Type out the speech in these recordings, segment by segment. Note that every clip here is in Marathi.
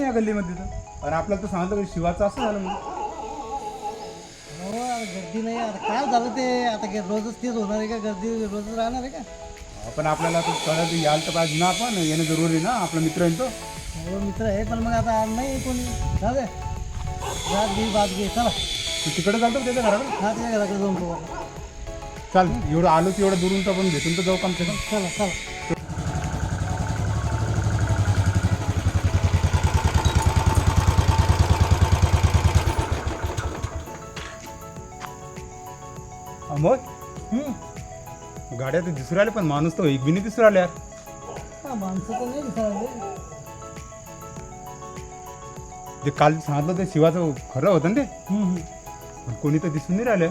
नाही या गल्लीमध्ये तर. आणि आपल्याला तर सांगितलं की शिवाचं असं झालं हो यार, गर्दी नाही यार. काय झालं ते? आता काय रोजच तेच होणार आहे का? गर्दी रोजच राहणार आहे का? आपण आपल्याला तर कळत यायला तर पाहिजे ना आपण. येणं जरुरी आहे ना. आपला मित्र आहे तो. हो मित्र आहे पण मग आता नाही कोणी. जाऊ दे. जात घे बात घे. चला. तू तिकडे चालतो का त्याच्या घराकडे? हा त्याच्या घराकडे जाऊन आता. चाल एवढं आलो की एवढं दुरून तर आपण भेटून तर जाऊ कम से कम. चला चला. गाड्या तर दिसून राहिले पण माणूस तो एक बी नाही दिसून राहिले यार. हा, माणसं तर नाही दिसायला जे काल सांगितलं ते शिवाचं खरं होतं ना ते. पण कोणी तर दिसून नाही राहिलं.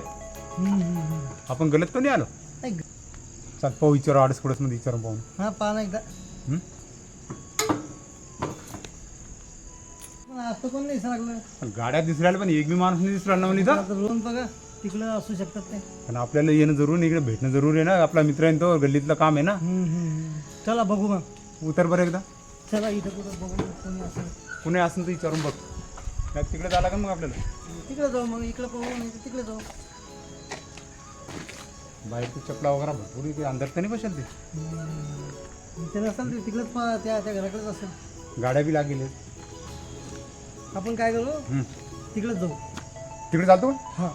आपण गलत तर नाही आलो चाल पाहू विचारू आडस पडसमध्ये विचारून पाहून हा पहा ना एकदा? पण आज तर कोण नाही लागलं. पण गाड्या दिसून राहिल्या पण एक बी माणूस नाही दिसून राहिला ना म्हणे इथं. रोहन बघा. तिकडं असू शकतात ते. पण आपल्याला येणं जरूर इकडे भेटणं जरूर आहे ना. आपला मित्र आहे ना तो गल्लीतलं काम आहे ना. हम्म, हम्म, हम्म. चला बघू मग. उतर बरं एकदा. चला इथं कुठं बघू कोणी असं कुणी असेल तर विचारून बघ. तिकडे जायला का मग आपल्याला. तिकडे जाऊ मग इकडे पाहू नाही तर तिकडे जाऊ. बाहेर तू चपला वगैरे भरपूर इथे अंदर तर नाही बसेल ते. नसेल ते तिकडेच पहा त्या त्या घराकडेच असेल. गाड्या बी लागेल आपण काय करू? हम्म. तिकडेच जाऊ. तिकडे चालतो? हां.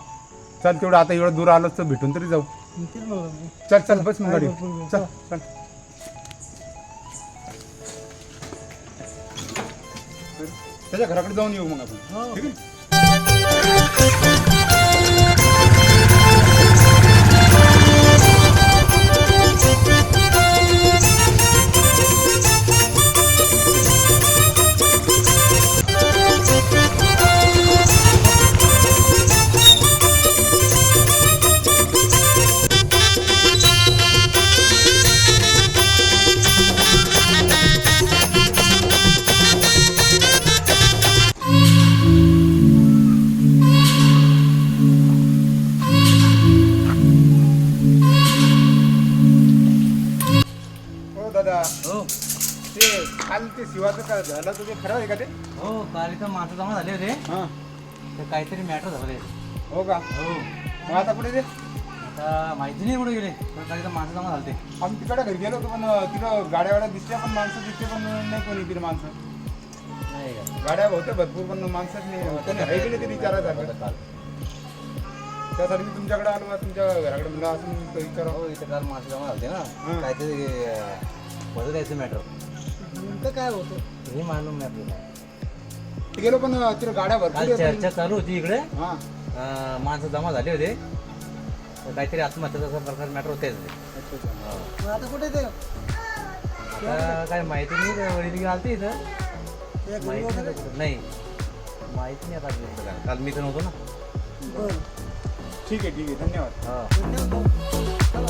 चल तेवढं आता एवढं दूर आलोच तर भेटून तरी जाऊ. चल चल बस मग गाडी चल चल. त्याच्या घराकडे जाऊन येऊ मग आपण. हो. ठीक आहे? झालं तर ते खरं आहे का ते? हो काल इथं माणसं जमा झाले होते. हां. तर काहीतरी मॅटर झाले हो का? हो. मग आता कुठे ते? आता माहिती नाही कुठे गेले पण काल इथं माणसं जमा झाले आम्ही तिकडे घरी गेलो होतो पण अं, तिकडं गाड्या वाड्या दिसल्या पण माणसं दिसते पण नाही कोणी तिथे माणसं. नाही का? गाड्या होत्या भरपूर पण माणसंच नाही. कोणी आहे की नाही ते विचारायचं काल. त्यासाठी मी तुमच्याकडे आलो बा, तुमच्या घराकडे म्हणलं असं विचारा हो इथं काल माणसं जमा झाले ना. हं. काहीतरी बदल यायचं मॅटर नेमकं काय होतं? हे मालूम नाही आपल्याला. गेलो पण तिकडे गाड्या काल. चर्चा चालू होती इकडे. हां. अं, माणसं जमा झाले होते. तर काहीतरी आत्महत्याचा प्रकार मॅटर होते आता कुठे ते? आता काय माहिती नाही ते वडील घालते इथं. माहिती नाही माहिती नाही आता आपल्याला काय. काल मी तर नव्हतो ना. ठीक आहे ठीक आहे. धन्यवाद. हा. काय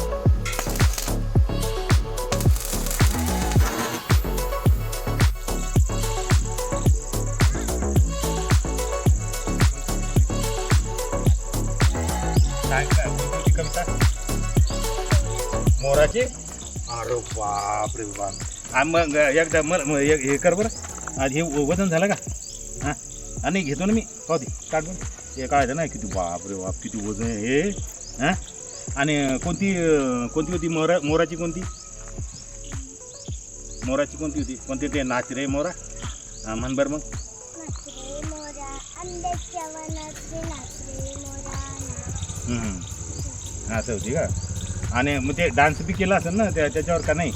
मोराची अरे बाप रे बाप. आ, मग एकदा मला मग एक- हे कर बरं. आज हे वजन झालं का? हां? आणि घेतो ना मी. पाहू दे काढ बरं. हे काढलं ना किती बाप रे बाप किती वजन आहे हे? हां? आणि कोणती कोणती होती मोरा मोराची कोणती? मोराची कोणती होती? कोणती ते नाच रे मोरा? हां म्हण बरं मग. असं होती का? आणि मग ते डान्स बी केला असेल ना त्या त्याच्यावर का नाही?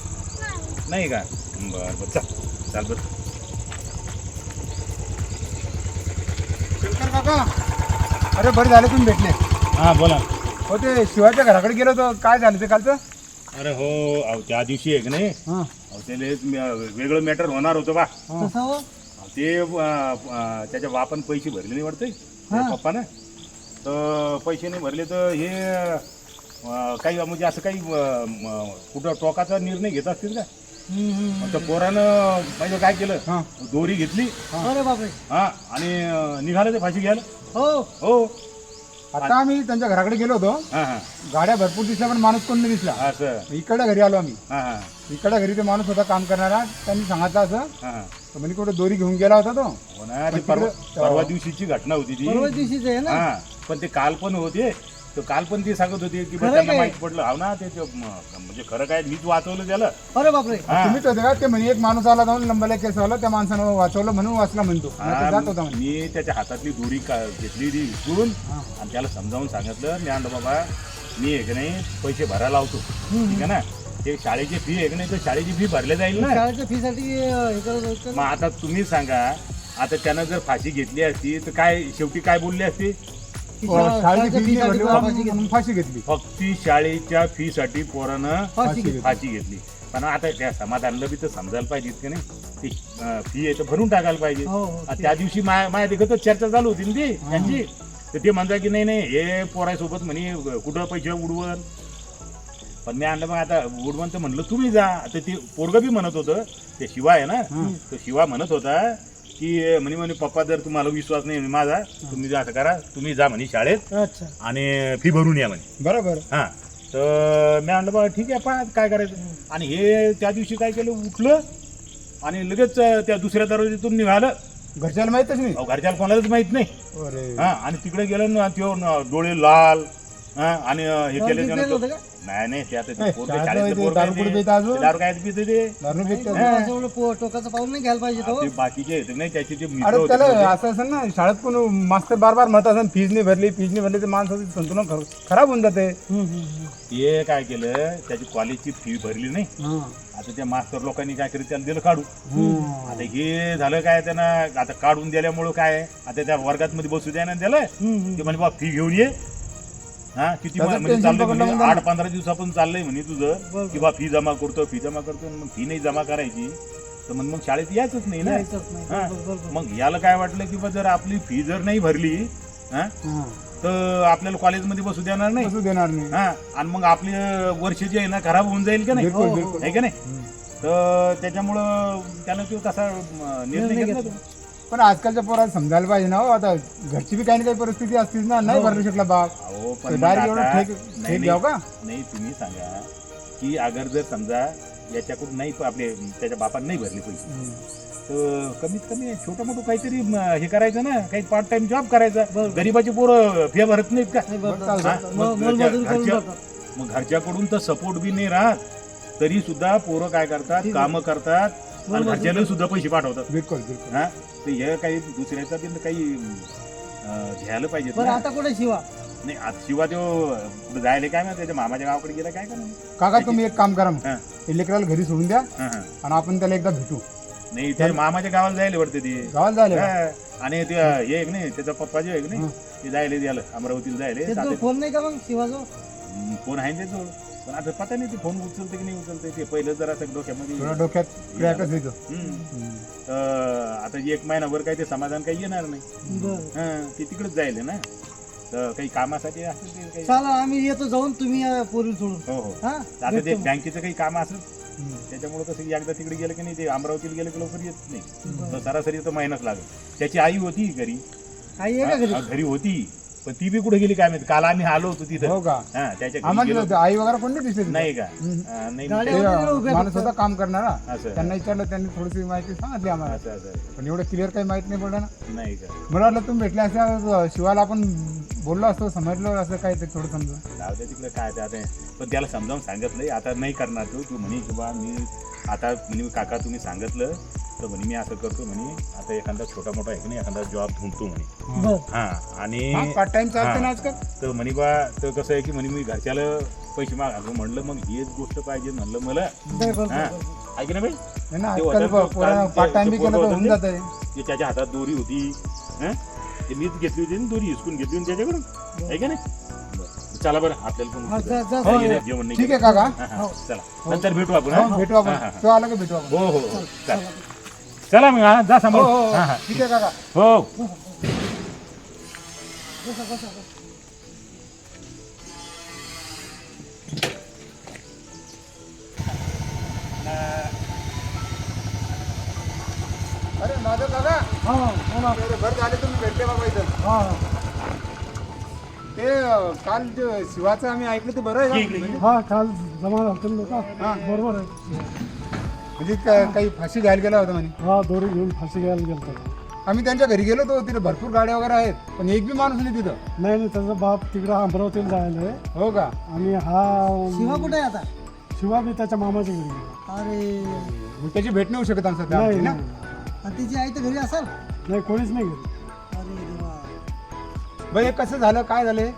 नाही. का? बरं बरं चल. चाल बरं. शंकर काका अरे बरे झाले तुम्ही भेटले. हां बोला. हो ते शिवाच्या घराकडे गेलो होतो. काय झालं ते कालचं? अरे हो अहो त्या दिवशी आहे की नाही? हां. अहो एक म- वेगळं मॅटर होणार होतं बा. हो. अहो ते अं, अं, त्याच्या बापान पैसे भरले नाही वाटतंय. पप्पानं? तर पैसे नाही भरले तर हे काही म्हणजे असं काही कुठं टोकाचा निर्णय घेत असतील का? त्या पोरानं म्हणजे काय केलं? दोरी घेतली. हम्म. अरे बापरे. हा आणि निघालं ते फाशी घ्यायला. हो. हो. आता आम्ही त्यांच्या घराकडे गेलो होतो. हा हा. गाड्या भरपूर दिसल्या पण माणूस कोण नाही दिसला. इकडे घरी आलो आम्ही. इकडे घरी ते माणूस होता काम करणारा. त्यांनी सांगितलं असं. हा हा. तर म्हणे कुठे दोरी घेऊन गेला होता तो. हो परवा दिवशीची घटना होती ती. परवा दिवशीच आहे ना? पण ते काल पण होते. तो काल पण ते सांगत होते की बा खरं त्यांना काय? माहीत पडलं. हो ना ते ते म- म्हणजे खरं काय मीच वाचवलं त्याला. अरे बापरे. हा. तुम्हीच होते का? ते म्हणे एक माणूस आला जाऊन लंबाला केस आला त्या माणसानं वाचवलं म्हणून वाचला म्हणतो. नाहीतर जात होता म्हणे. मी त्याच्या हातातली दोरी का- घेतली ती उचलून हा. आणि त्याला समजावून सांगितलं मी आणलं बाबा मी आहे की नाही पैसे भरायला लावतो. ठीक आहे ना? ते शाळेची फी आहे की नाही तर शाळेची फी भरल्या जाईल ना. शाळेच्या फी साठी हे करत होतं मग आता तुम्ही सांगा आता त्यानं जर फाशी घेतली असती तर काय शेवटी काय बोलली असती? शाळेची शाळेच्या फी फी नाही साठी भरली फाशी म्हणून घेतली. म्हणून फाशी घेतली. फक्त शाळेच्या फी साठी पोरानं फाशी घेतली. फाशी घेतली. पण आता त्या समाधानला बी तर समजायला पाहिजे की नाही. ती फी आहे तर भरून टाकायला पाहिजे. हो, हो, त्या दिवशी माया माझ्या देखत चर्चा चालू होती ना ती त्यांची. तर ते म्हणता की नाही नाही हे पोरासोबत म्हणे कुठं पैसे उडवण? पण मी आणलं मग आता उडवण तर म्हणलं तुम्ही जा. आता ते पोरग बी म्हणत होतं ते शिवा आहे ना. तो शिवा म्हणत होता की म्हणे म्हणे पप्पा जर तुम्हाला विश्वास नाही म्हणे माझा तुम्ही असं करा. तुम्ही जा म्हणे शाळेत अच्छा. आणि फी भरून या म्हणे. बरोबर. हा. तर मी आणलं बघा ठीक आहे पहा काय करायचं. आणि हे त्या दिवशी काय केलं उठलं आणि लगेच अं, त्या दुसऱ्या दरवाजेतून निघालं. घरच्याला माहितच नाही. अहो, घरच्याला कोणालाच माहीत नाही. अरे. हा आणि तिकडे गेलं ना त्यो न- डोळे लाल हा आणि अं, हे केले दारू त्यानं होतं तो- का? नाही नाही ते आता ते ए, पोरगं शाळेत शाळेतलं ते पोरगं दारू आहे कुठे ते. पितं अजून? ते दारू काय पिते ते दारू पितो असं एवढं टोकाचं पाऊल नाही घ्यायला पाहिजे तो. ते बाकीचे आहेत नाही त्याचे जे मित्र अरे होते त्याला ना असं असेल ना शाळेत पण मास्तर बार बार म्हणत असेल फीज नाही भरली फीज नाही भरली तर माणसाचं संतुलन खर- खराब होऊन जाते. हम्म, हम्म, हम्म. ते काय केलं त्याची कॉलेजची फी भरली नाही. आता त्या मास्तर लोकांनी काय केलं त्याला दिलं काढू आता हे झालं काय त्यानं आता काढून दिल्यामुळं काय आता त्या वर्गात मध्ये बसू द्या ना त्याला. हम्म, हम्म. ते म्हणे बा फी घेऊन ये. हा किती त्याचं म्हणजे tension चाललंय पकडलं म्हणजे आठ पंधरा दिवसापासून चाललंय म्हणे तुझं. की बा फी जमा करतो फी जमा करतो मग फी नाही जमा करायची तर मग मग शाळेत यायचंच नाही ना यायचंच नाही. हा. बरोबर, बरोबर. मग याला काय वाटलं की बा जर आपली फी जर नाही भरली हा तर आपल्याला कॉलेजमध्ये बसू देणार नाही कसं देणार नाही हा आणि मग आपले वर्ष जे आहे ना खराब होऊन जाईल का नाही बिलकुल हो, बिलकुल आहे का नाही तर त्याच्यामुळं त्यानं तो तसा अं, निर्णय निर्णय घेतला घेतला. तो. पण आजकालच्या पोराला समजायला पाहिजे ना हो आता घरची बी काही ना काही परिस्थिती असतीच ना नाही भरलं शकला बाप अहो पण मग डायरेक्ट एवढं आता- ठेक नाही, ठेक द्याव का नाही तुम्ही सांगा की अगर जर समजा याच्याकडून नाही प- आपले त्याच्या बापाने नाही भरले पैसे तर कमीत कमी छोटं मोठं काहीतरी म, हे करायचं ना काही पार्ट टाइम जॉब करायचा बरोबर. गरीबाची पोरं फी भरत नाहीत का नाही. चालतं. हा? मग मोलमजूर घरच्या- करून घरच्या- जातात. मग घरच्याकडून तर सपोर्ट बी नाही राहत तरी सुद्धा पोरं काय करतात ठीक आहे. कामं करतात आणि बरोबर. घरच्याला सुद्धा पैसे पाठवतात. बिलकुल बिलकुल. हा? तर हे काही दुसऱ्याचा बी काही अं, घ्यायला पाहिजे बरं आता कुठे शिवा? नाही आता शिवा तो जायला काय माहिती त्याच्या मामाच्या गावाकडे गेला काय करणार? काका तुम्ही एक काम करा मग. हा. ते लेकराला घरी सोडून द्या हा, हा. आणि आपण त्याला एकदा भेटू. नाही ते मामाच्या गावाला जायला वाटते ती. गावाला जायला? हा. आणि ते हे. एक नाही त्याचा पप्पा जे आहे की नाही हं. ते जायले द्यायला अमरावतीला जायले त्याचा फोन नाही का मग शिवाजो हं, फोन आहे त्याजवळ. पण आता पता नाही ते फोन उचलते की नाही उचलते ते पहिलं जरा असं डोक्यामध्ये डोक्यात क्रॅकच येतो. हं. तर आता एक महिनाभर काही ते समाधान काही येणार नाही. बरं. हं, ते तिकडेच जायले ना. तर काही कामासाठी असेल ते काही चला आम्ही येतो जाऊन तुम्ही या पोरी सोडून. हो हो. हा? आता ते भेटतो. बँकेचं काही काम असेल. त्याच्यामुळे कसं की एकदा तिकडे गेलं की नाही ते अमरावतीला गेलं की लवकर येत नाही. तर सरासरी तर महिनाच लागेल. त्याची आई होती घरी. आई आहे का घरी? हा, घरी होती. पण ती बी कुठे गेली काय माहिती? काल आम्ही आलो होतो तिथं. हो का? हा त्याच्या घरी आम्हाला गेलो होतं, आई वगैरे कोण नाही. दिसले तिथे? नाही का. हा, नाही माणूस. होता काम करणारा. असं त्यांना विचारलं त्यांनी थोडीशी माहिती सांगितली आम्हाला. असं असं पण एवढं क्लिअर काही माहीत नाही पडलं ना नाही का? मला वाटलं तुम्ही भेटले असं शिवाला आपण बोललो असतो समजलो असं काय ते थोडं समजा जाऊ दे तिकडे काय ते आता. पण त्याला समजावून सांगितलंय आता नाही करणार तू. तू म्हणे की बा मी आता म्हणे काका तुम्ही सांगितलं तर म्हणे मी असं करतो म्हणे आता एखादा छोटा मोठा आहे की नाही एखादा जॉब ढूंढतो म्हणे हा आणि पार्ट टाइम चालते. ना आजकाल तर म्हणे बा तर कसं आहे की म्हणे मी घरच्याला पैसे मागायचो म्हणलं मग हेच गोष्ट पाहिजे म्हणलं मला बरं, बरं. बरं. ऐक ना बाई नाही ना ते आजकाल होतं तो पोरांना काल पार्ट ते- टाइम बी ते केलं तर पोरगं होऊन होतं जात आहे ते त्याच्या हातात दोरी होती हं? ते मीच घेतली होती दोरी हिसकून घेतली होती त्याच्याकडून आहे का नाही बरं. चला बरं आपल्याला पण हा, जा- जा-. जेवण नाही ठीक आहे केलं. काका हा, हा. चला नंतर भेटू आपण हो, हा? भेटू हा, आपण हा. तो आला की भेटू आपण हो हो हो चला चला मग हा, जा हो हो हा, हो. हा. ठीक आहे काका हो बसा, बसा, बसा. अरे माझं दादा हा, बोला. अरे बरं झाले तुम्ही भेटले बाबा इथं हा. ते अं, काल जे शिवाचं आम्ही ऐकलं ते बरं आहे का? हा काल जमा झालं लोक हा. बरोबर आहे म्हणजे का- काही फाशी घ्यायला गेला होता म्हणे. हा दोरी घेऊन फाशी घ्यायला गेलतो. आम्ही त्यांच्या घरी गेलो होतो तिथे भरपूर गाड्या वगैरे आहेत पण एक बी माणूस नाही तिथं. नाही नाही त्याचा बाप तिकडं अमरावतीला जायला आहे. हो का? आणि हा शिवा कुठे आहे आता? शिवा बी त्याच्या मामाच्या घरी गेला अरे. मग त्याची भेट नाही होऊ शकत आमचं सध्या नाही आमची ना आणि तिची आई तर घरी असेल? नाही कोणीच नाही गेलं अरे देवा. हे कसं झालं? काय झालं?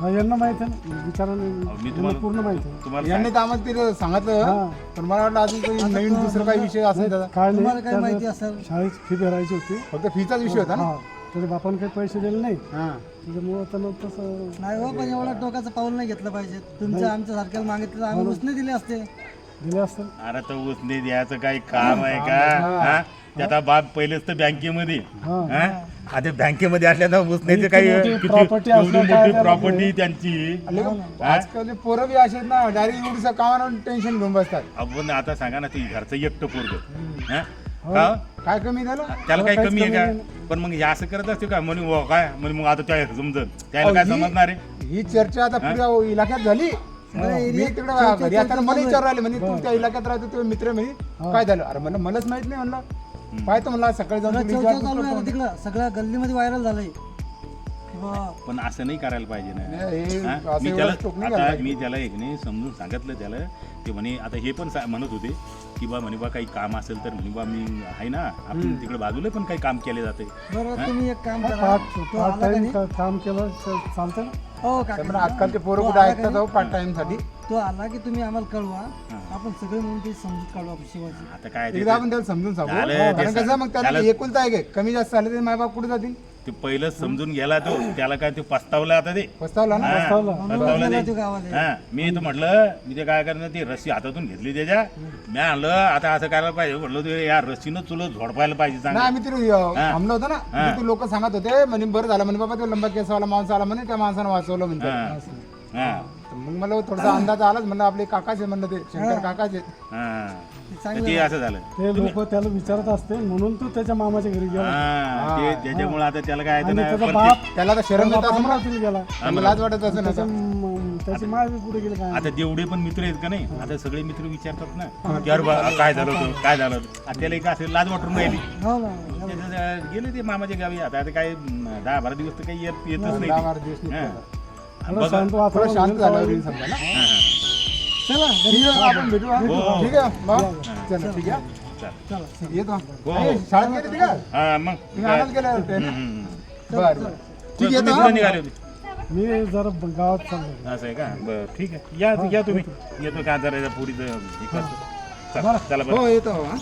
हा यांना माहीत आहे ना. विचारायला मी यांना तुम्हाला- पूर्ण माहिती आहे. तुम्हाला यांनी तर आम्हाला तिथे सांगितलं हा. पण मला वाटलं अजून काही नवीन दुसरं काही विषय असेल त्याचा काय तुम्हाला नाही काय माहिती त्याचं असेल? शाळेत फी भरायची होती. फक्त फीचाच विषय होता ना? हा त्याच्या बापाने काही पैसे दिले नाही. हा. त्याच्यामुळं त्यानं तसं नाही हो पण एवढं टोकाचं पाऊल नाही घेतलं पाहिजे. तुमचं आमच्या सारख्याला मागितलं तर आम्ही उसने दिले असते. दिले असतील. अरे तर उसने द्यायचं काही काम आहे का? हा? त्याचा बाप पहिलेच तर बँकेमध्ये हा. हा? आता बँकेमध्ये असल्यानं उसनेचे काही मोठी किती- property एवढी असलं काय मोठी त्याला प्रॉपर्टी त्यांची आजकाल पोरं बी असे आहेत ना डायरेक्ट एवढीचं कामावर टेन्शन घेऊन बसतात. आपण आता सांगा ना ती घरचं एकटं पोरग. हो. का? काय कमी झालं? त्याला काही काहीच कमी आहे का. पण मग हे असं करत असते का? म्हणे व काय? म्हणे मग आता त्या समजन. त्याला काय अहो, ही- समजणार आहे? ही चर्चा आता पुऱ्या इलाक्यात झाली. मी तिकडे घरी असताना मला विचार राहिले. म्हणजे तू त्या इलाक्यात राहतो तुझे मित्र म्हणजे काय झालं? अरे म्हणलं मलाच माहीत नाही म्हणलं. पाहतो म्हणला सकाळी जाऊन विचारपूस आहे करतो. तिकडं. सगळ्या गल्लीमध्ये व्हायरल झालंय. पण असं नाही करायला पाहिजे ना. नाही, हे हा? असं मी एवढं त्याला टोक नाही आता करायला मी त्याला एक नाही समजून सांगितलं त्याला. ते म्हणे आता हे पण सा- म्हणत होते की बा म्हणे बा काही काम असेल तर म्हणे बा मी आहे ना. आपण तिकडे बाजूला पण काही काम केले जाते. बरं तुम्ही एक काम करा. पार्ट तो पार्ट आला का टाइम नाही? काम केलं चालतं. ना हो म्हणलं आजकालचे पोरं तो कुठे आला का ऐकतात नाही? पार्ट टाइमसाठी. तो आला की तुम्ही आम्हाला कळवा. आपण सगळे म्हणून ते समजूत काढू आपण शिवाजी. आता काय ते- एकदा आपण त्याला समजून सांगू. झालं, कारण ते कसं मग त्याला झालं. एकुलता आहे. कमी जास्त झाले ते मायबाप कुठे जातील? ते पहिलंच समजून गेला तो. त्याला काय ते पस्तावलं आता ते? पस्तावला ना? हा, ते. तो गावाला. हा, मी तर म्हटलं मी ते काय करणार ती रस्सी हातातून घेतली त्याच्या. मी आणलं आता असं करायला पाहिजे. म्हटलं ते या रस्सीनं तुला झोडपायला पाहिजे नाही आम्ही तिथे थांबलो होतो ना. हा. तिथे लोक सांगत होते म्हणे बरं झालं. म्हणे बाबा तो लंबा केसवाला माणूस आला. म्हणे त्या माणसानं वाचवलं. म्हणते हा. हा, तर मग मला थोडासा अंदाज आलाच म्हणलं आपले काकाचे म्हणलं ते शंकर काकाचे हा. ते तर चांगलं ते असं झालं. ते लोक त्याला विचारत असते म्हणून तू त्याच्या मामाच्या घरी गेला. हा, ते त्याच्यामुळे आता त्याला काय आणि आहे त्याचा ना बाप त्याला तर शरम येत बाप असं अमरावतीला गेला मला लाज वाटत असं त्याच्या नसं म- त्याची माय बी कुठे गेली काय आता जेवढे पण मित्र आहेत का नाही आता सगळे मित्र विचारतात ना की अरे बा काय झालं होतं? काय झालं होतं? आता त्याला एक असं लाज वाटून राहिली. हो ना त्याचं, अं, गेले ते मामाच्या गावी. आता आता काय अं, दहा बारा दिवस तर काही येत येतच नाही दहा ते. बारा दिवस नाही. हा. हॅलो सांगतो शांत हो, हो. चला ठीक आहे आपण हो, हो. ठीक आहे बा शाळेत गेली मग. तुम्ही काय? ठीक आहे कुठं निघाले मी जरा गावात चाललो असं आहे का? बरं ठीक आहे. या तुम्ही. येतो. का? जरा पुरीचं चला चला हो येतो हा.